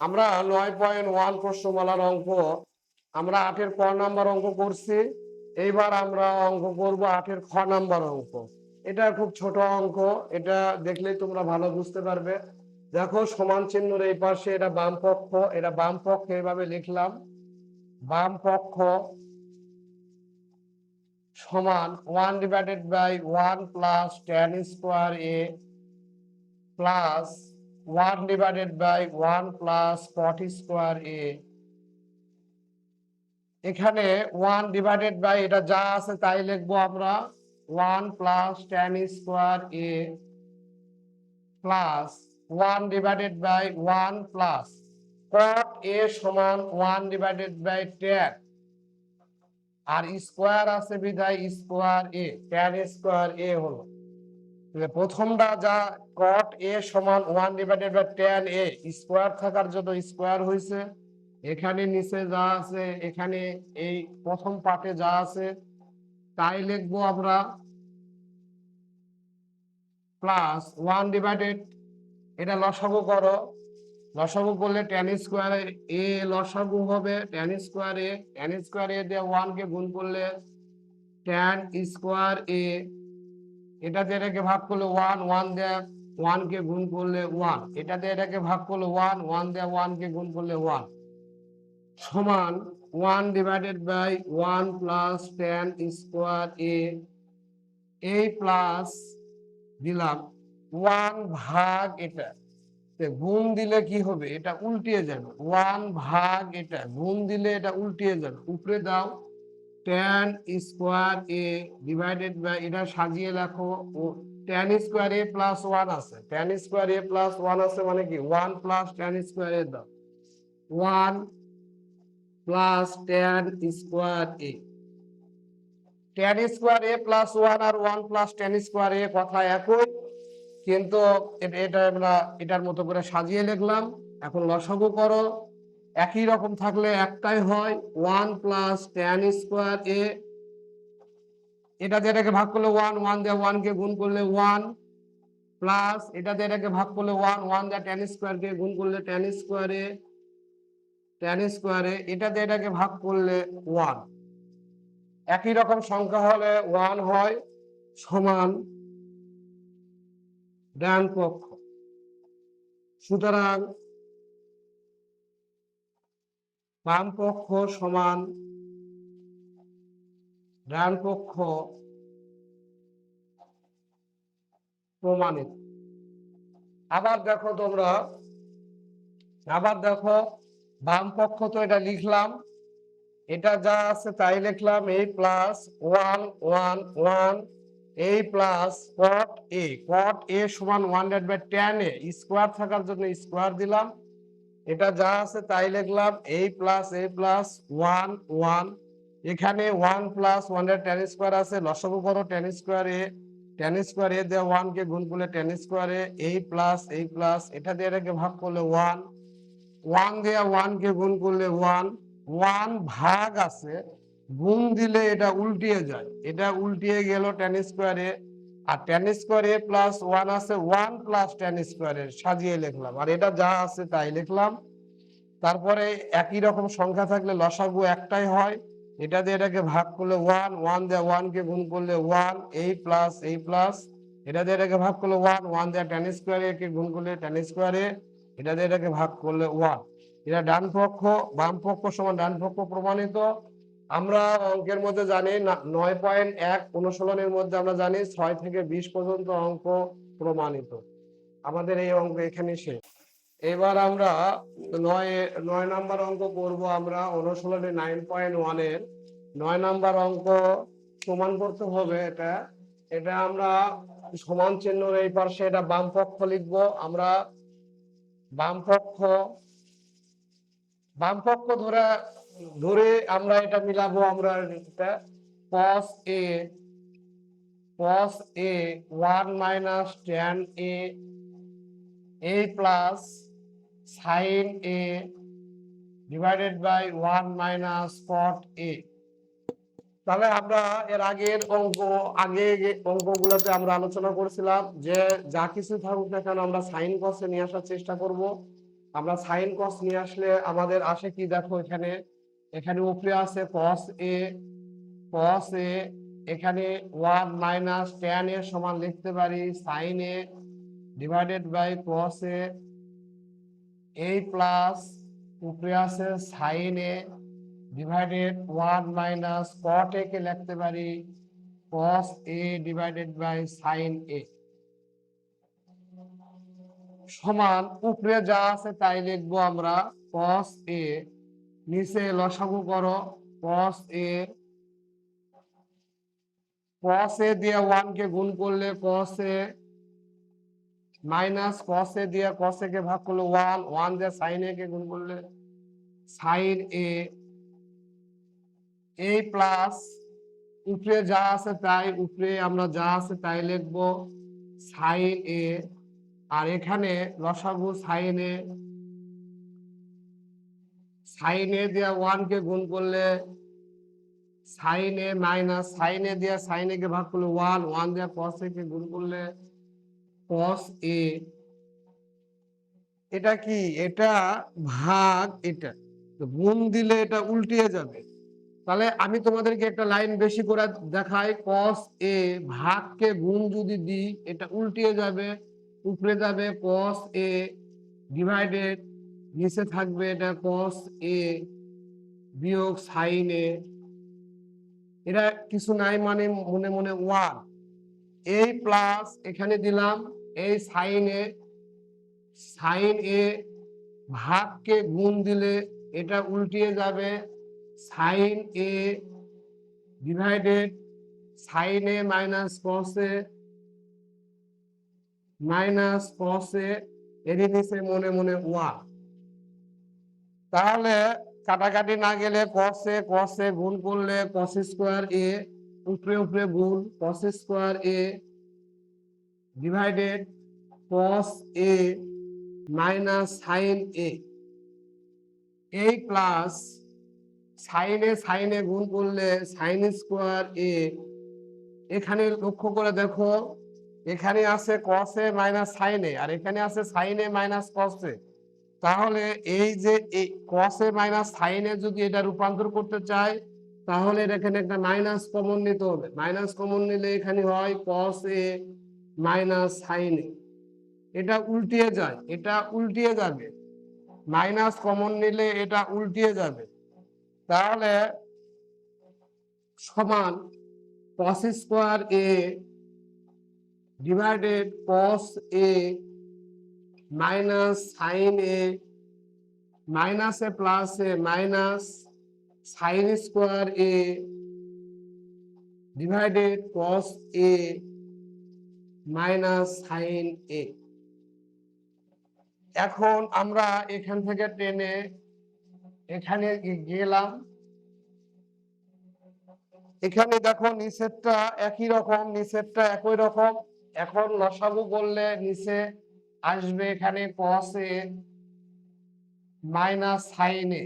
আমরা নয় point one প্রশ্নমালার অঙ্ক, আমরা আটের ক নাম্বার অঙ্ক করছি, এইবার আমরা অঙ্ক করব আটের খ নাম্বার অঙ্ক। এটা খুব ছোট অঙ্ক, এটা দেখলেই তোমরা ভালো বুঝতে পারবে। দেখো, সমান চিহ্নর এই পাশে এটা বাম পক্ষ, এটা বাম পক্ষ এইভাবে লিখলাম। বাম পক্ষ সমান one divided by one plus ten square A plus one divided by one plus forty square A এখানে ওয়ান ডিভাইডেড বাই এটা যা আছে তাই লিখব আমরা one plus tan square A plus one divided by one plus cot A সমান one divided by tan আর square আছে বিধায় square A tan square A হলো। প্রথমটা যা কট এ সমান one divided by tan A square থাকার জন্য স্কোয়ার হয়েছে এখানে নিচে যা আছে, এখানে এই প্রথম পার্টে যা আছে, তাই লিখব আমরা প্লাস ওয়ান ডিভাইডেড এটা লসাগু করো। লসাগু করলে টেন স্কোয়ার এ লসাগু হবে tan square A tan square A দিয়ে ওয়ান কে গুণ করলে টেন স্কোয়ার এ এটা দিয়ে এটাকে ভাগ করলে ওয়ান ওয়ান দিয়ে ওয়ান কে গুণ করলে ওয়ান এটাতে এটাকে ভাগ করলে ওয়ান ওয়ান দিয়ে ওয়ান কে গুণ করলে ওয়ান সমান one divided by one plus tan square A এই প্লাস দিলাম ওয়ান ভাগ এটা। গুণ দিলে কি হবে? এটা উল্টিয়ে যাবে। ওয়ান ভাগ এটা। গুণ দিলে এটা উল্টিয়ে যাবে। উপরে দাও। Tan square A divided by এটা সাজিয়ে লেখো, ও tan square A plus one আছে। Tan square A plus one আছে মানে কি? One plus tan square A দাও। One plus tan square A tan square A plus one R one plus tan square A কথা একই, কিন্তু এটা এটা আমরা এটার মতো করে সাজিয়ে লিখলাম। এখন লসাগু করো। একই রকম থাকলে একটাই হয় one plus tan square A এটা দিয়ে এটাকে ভাগ করলে ওয়ান ওয়ান দিয়ে ওয়ান কে গুণ করলে ওয়ান প্লাস এটা দিয়ে এটাকে ভাগ করলে ওয়ান ওয়ান দিয়ে টেন স্কোয়ার কে গুণ করলে টেন স্কোয়ারে টেন স্কোয়ারে এটা দিয়ে এটাকে ভাগ করলে ওয়ান একই রকম সংখ্যা হলে ওয়ান হয় সমান ডান পক্ষ। সুতরাং বাম পক্ষ সমান ডান পক্ষ প্রমাণিত। আবার দেখো তোমরা, আবার দেখো বাম পক্ষ তো এটা লিখলাম, এটা যা আছে তাই লিখলাম এই প্লাস ওয়ান ওয়ান ওয়ান এই plus cot A cot A সমান one by tan A square থাকার জন্য স্কোয়ার দিলাম এটা যা আছে তাই লিখলাম এই প্লাস এই প্লাস ওয়ান ওয়ান এখানে one plus one divided tan square আছে, লসগু করো tan square A tan square A দিয়ে ওয়ান কে গুণ করলে টেন স্কোয়ার এ এই প্লাস এই প্লাস এটা দিয়ে এটাকে ভাগ করলে ওয়ান ওয়ান দিয়ে ওয়ান কে গুণ করলে ওয়ান ওয়ান ভাগ আছে, গুণ দিলে এটা উল্টিয়ে যায়, এটা উল্টিয়ে গেল টেন স্কোয়ারে আর টেন স্কোয়ারে প্লাস ওয়ান আছে ওয়ান প্লাস টেন স্কোয়ারে সাজিয়ে লিখলাম। আর এটা যা আছে তাই লিখলাম। তারপরে একই রকম সংখ্যা থাকলে লসাগু একটাই হয়। এটা দিয়ে এটাকে ভাগ করলে ওয়ান ওয়ান দিয়ে ওয়ান কে গুণ করলে ওয়ান এই প্লাস এই প্লাস এটা দিয়ে এটাকে ভাগ করলে ওয়ান ওয়ান দিয়ে টেন স্কোয়ারে কে গুণ করলে টেন স্কোয়ারে এটা দিয়ে এটাকে ভাগ করলে ওয়ান এটা ডান পক্ষ, বাম পক্ষ সমান ডান পক্ষ প্রমাণিত। আমরা অঙ্কের মধ্যে জানি নয় পয়েন্ট এক অনুশীলনের মধ্যে আমরা জানি ছয় থেকে বিশ পর্যন্ত অঙ্ক প্রমাণিত। আমাদের এই অঙ্ক এখানে শেষ। এবার আমরা নয় নয় নাম্বার অঙ্ক করব আমরা অনুশীলনে নাইন পয়েন্ট ওয়ানের নয় নাম্বার অঙ্ক প্রমাণ করতে হবে এটা। এটা আমরা সমান চিহ্নর এই পাশে এটা বাম পক্ষ লিখব। আমরা বাম পক্ষ বাম পক্ষ ধরে ধরে আমরা এটা মিলাবো আমরা এটা cos a cos a 1 minus tan a a plus sin a divided by 1 minus cot a তাহলে আমরা এর আগের অঙ্ক, আগে অঙ্কগুলোতে আমরা আলোচনা করেছিলাম যে যা কিছু থাকুক না কেন আমরা সাইন কসে নিয়ে আসার চেষ্টা করব। আমরা সাইন কস নিয়ে আসলে আমাদের আসে কি দেখো এখানে? এখানে উপরে আছে কস এ কস এ এখানে ওয়ান মাইনাস টেন এর সমান লিখতে পারি sine A divided by cos A এই প্লাস উপরে আছে sine A divided one minus cot A কে লিখতে পারি cos A divided by sine A সমান উপরে যা আছে তাই লিখব আমরা cos এ নিচে লসাগু করো cos এ cos এ দিয়ে ওয়ান কে গুণ করলে cos A minus cos A দিয়ে cos এ কে ভাগ করলে ওয়ান ওয়ান দিয়ে সাইন এ কে গুণ করলে সাইন এ এই প্লাস উপরে যা আছে তাই, উপরে আমরা যা আছে তাই লিখব সাইন এ, আর এখানে লসাগু সাইনে সাইনে দিয়ে ওয়ান কে গুণ করলে সাইনে মাইনাস সাইন এ দিয়ে সাইনে কে ভাগ করলে ওয়ান ওয়ান দিয়ে কস এ কে গুণ করলে কস এ এটা কি? এটা ভাগ এটা। গুণ দিলে এটা উল্টিয়ে যাবে। তাহলে আমি তোমাদেরকে একটা লাইন বেশি করে দেখাই। কস এ ভাগকে গুণ যদি দিই, এটা উল্টিয়ে যাবে উপরে যাবে। cos এ ডিভাইডেড নিচে থাকবে এটা cos এ বিয়োগ sin a এটা কিছু নাই মানে মনে মনে ওয়ান এই প্লাস এখানে দিলাম এই সাইন এ সাইন এ ভাগকে গুণ দিলে এটা উল্টিয়ে যাবে sine A divided sine A minus cos A minus cos A এর নিচে মনে মনে ওয়ান তাহলে কাটাকাটি না গেলে কসে কস গুণ করলে কস স্কোয়ার এ উপরে উপরে গুণ cos square A divided cos A minus sine A এই প্লাস সাইনে সাইনে গুণ করলে সাইন স্কোয়ার এ এখানে লক্ষ্য করে দেখো, এখানে আছে এ মাইনাস এ আর এখানে আছে এ মাইনাস এ তাহলে এই যে এই এ মাইনাস এ যদি এটা রূপান্তর করতে চাই, তাহলে এখানে একটা মাইনাস কমন নিতে হবে। মাইনাস কমন নিলে এখানে হয় cos এ মাইনাস এ। এটা উল্টিয়ে যায়, এটা উল্টিয়ে যাবে। মাইনাস কমন নিলে এটা উল্টিয়ে যাবে। তাহলে সমান cos square A divided cos a minus sin a minus a plus a minus sin square a divided cos a minus sin a এখন আমরা এখান থেকে টেনে এখানে গেলাম। এখানে দেখো নিচেরটা একই রকম নিচেরটা একই রকম। এখন লসাগু করলে নিচে আসবে এখানে এ মাইনাস সাইনে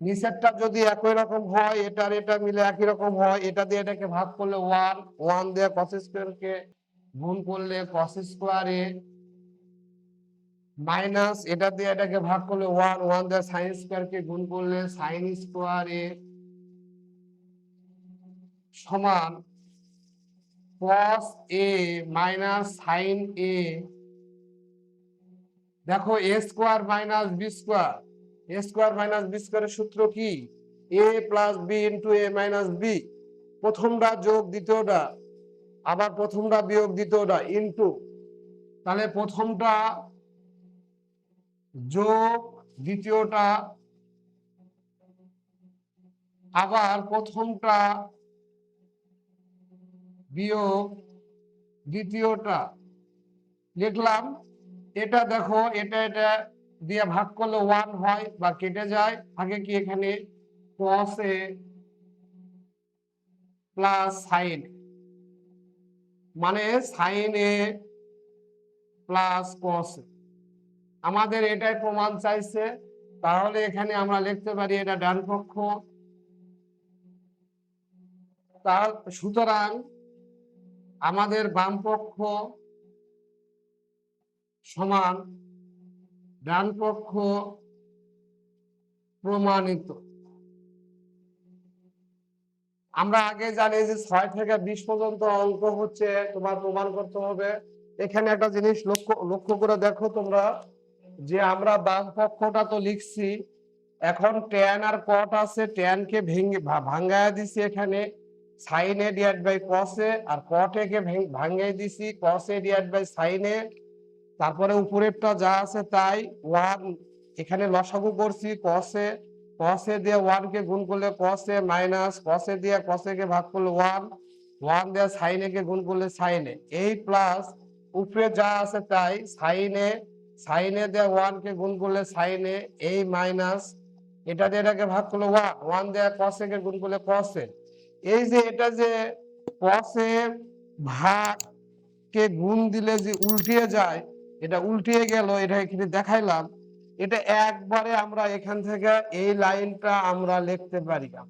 নিচেরটা যদি একই রকম হয়, এটার এটা মিলে একই রকম হয়, এটা দিয়ে এটাকে ভাগ করলে ওয়ান ওয়ান দিয়ে cos স্কোয়ার কে গুণ করলে cos স্কোয়ার মাইনাস এটা দিয়ে এটাকে ভাগ করলে ওয়ান ওয়ান দিয়ে সাইন স্কোয়ার কে গুণ করলে সাইন স্কোয়ার সমান cos a minus sine a দেখো, a square minus B square a square minus B স্কোয়ারের সূত্র কি? A plus B into A minus B প্রথমটা যোগ, দ্বিতীয়টা। আবার প্রথমটা বিয়োগ, দ্বিতীয়টা ইন্টু তাহলে প্রথমটা যোগ, দ্বিতীয়টা। আবার প্রথমটা বিয়োগ দ্বিতীয়টা। লিখলাম, এটা দেখো, এটা এটা দিয়ে ভাগ করলে ওয়ান হয় বা কেটে যায়। আগে কি এখানে? এ প্লাস সাইন মানে সাইন এ প্লাস এ আমাদের এটাই প্রমাণ চাইছে। তাহলে এখানে আমরা লিখতে পারি এটা ডান পক্ষ তার, সুতরাং আমাদের বামপক্ষ সমান, ডান পক্ষ প্রমাণিত। আমরা আগে জানি যে ছয় থেকে বিশ পর্যন্ত অঙ্ক হচ্ছে, তোমার প্রমাণ করতে হবে। এখানে একটা জিনিস লক্ষ্য লক্ষ্য করে দেখো তোমরা, যে আমরা বাম পক্ষটা তো লিখছি, এখন ট্যান আর কট আছে ট্যান কে ভেঙে ভাঙ্গায়া দিছি এখানে। Sine A divide by cos A R cot A কে ভাঙ্গাই দিছি কস এ বাই সাইন এ তারপরে উপরেরটা যা আছে তাই ওয়ান এখানে লসাগু করছি কসে কসে দিয়ে ওয়ান কে গুণ করলে কসে মাইনাস কসে দিয়ে কসে কে ভাগ করলে ওয়ান ওয়ান দিয়ে সাইনে কে গুণ করলে সাইনে এই প্লাস উপরে যা আছে তাই সাইনে সাইনে দিয়ে ওয়ান কে গুণ করলে সাইনে এই মাইনাস এটা দিয়ে এটাকে ভাগ করলে ওয়ান ওয়ান দিয়ে কসে কে গুণ করলে কসে এই যে এটা যে কসে ভাগ কে গুণ দিলে যে উল্টিয়ে যায়, এটা উল্টিয়ে গেল, এটা এখানে দেখাইলাম। এটা একবারে আমরা এখান থেকে এই লাইনটা আমরা লিখতে পারি না।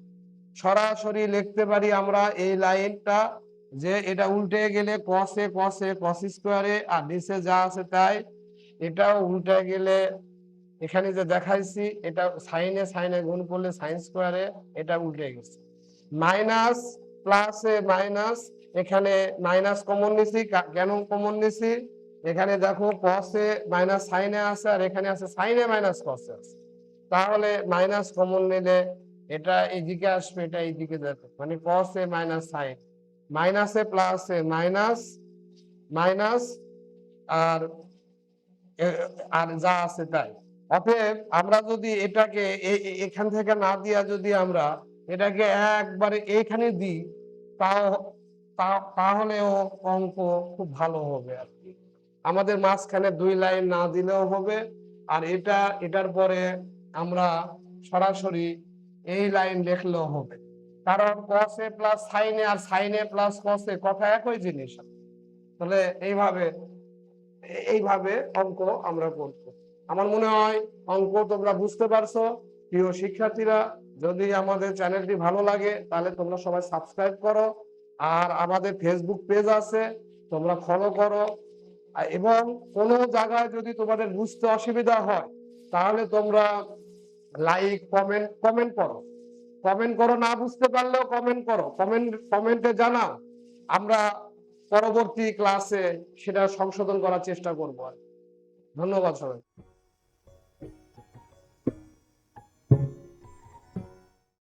সরাসরি লিখতে পারি আমরা এই লাইনটা যে এটা উল্টে গেলে কসে কসে কস স্কোয়ারে আর নিচে যা আছে তাই। এটাও উল্টে গেলে এখানে যে দেখাইছি, এটা সাইনে সাইনে গুণ করলে সাইন স্কোয়ারে এটা উল্টে গেছে। মাইনাস প্লাসে মাইনাস, এখানে মাইনাস কমন নিছি কেন কমন নিছি, এখানে দেখো কসে মাইনাস সাইনে আছে, আর এখানে আছে সাইনে মাইনাস কসে আছে। তাহলে মাইনাস কমন নিলে এটা এইদিকে আসবে, এটা এইদিকে যাবে মানে কসে মাইনাস সাইন মাইনাসে প্লাসে মাইনাস মাইনাস, আর আর যা আছে তাই। অতএব আমরা যদি এটাকে এখান থেকে না দিয়া যদি আমরা এটাকে একবারে এখানে দিই, তাও তাহলেও অঙ্ক খুব ভালো হবে আর কি। আমাদের মাঝখানে দুই লাইন না দিলেও হবে। আর এটা, এটার পরে আমরা সরাসরি এই লাইন লিখলেও হবে। কারণ কসে প্লাস সাইনে আর সাইনে প্লাস কসে কথা একই জিনিস। তাহলে এইভাবে এইভাবে অঙ্ক আমরা করব। আমার মনে হয় অঙ্ক তোমরা বুঝতে পারছ। প্রিয় শিক্ষার্থীরা যদি আমাদের চ্যানেলটি ভালো লাগে, তাহলে তোমরা সবাই সাবস্ক্রাইব করো। আর আমাদের ফেসবুক পেজ আছে, তোমরা ফলো করো। এবং কোনো জায়গায় যদি তোমাদের বুঝতে অসুবিধা হয়, তাহলে তোমরা লাইক কমেন্ট কমেন্ট করো। কমেন্ট করো, না বুঝতে পারলেও কমেন্ট করো। কমেন্ট কমেন্টে জানাও। আমরা পরবর্তী ক্লাসে সেটা সংশোধন করার চেষ্টা করব। ধন্যবাদ সবাই